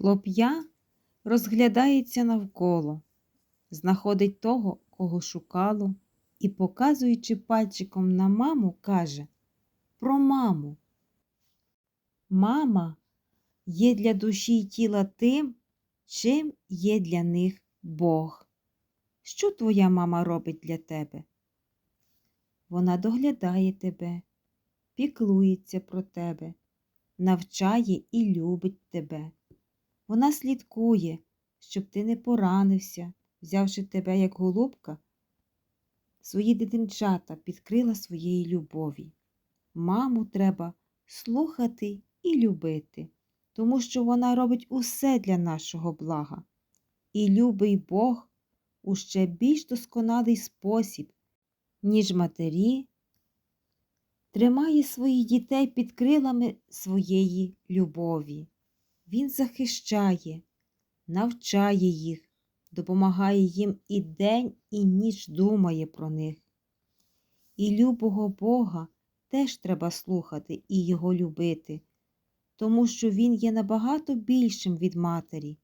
Хлоп'я розглядається навколо, знаходить того, кого шукало, і, показуючи пальчиком на маму, каже про маму. Мама є для душі й тіла тим, чим є для них Бог. Що твоя мама робить для тебе? Вона доглядає тебе, піклується про тебе, навчає і любить тебе. Вона слідкує, щоб ти не поранився, взявши тебе, як голубка, свої дитинчата підкрила своєї любові. Маму треба слухати і любити, тому що вона робить усе для нашого блага. І любий Бог у ще більш досконалий спосіб, ніж матері, тримає своїх дітей під крилами своєї любові. Він захищає, навчає їх, допомагає їм і день, і ніч думає про них. І любого Бога теж треба слухати і його любити, тому що Він є набагато більшим від матері,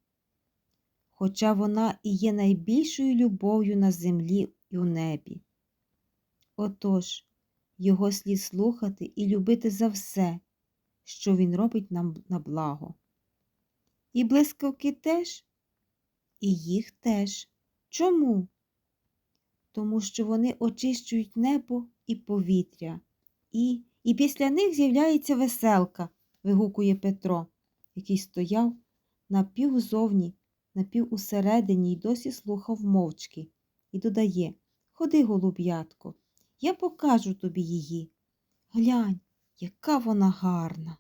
хоча вона і є найбільшою любов'ю на землі і у небі. Отож, його слід слухати і любити за все, що Він робить нам на благо. І блискавки теж, і їх теж. Чому? Тому що вони очищують небо і повітря, і і після них з'являється веселка, вигукує Петро, який стояв напів зовні, напів усередині й досі слухав мовчки, і додає Ходи, голуб'ятко, я покажу тобі її. Глянь, яка вона гарна.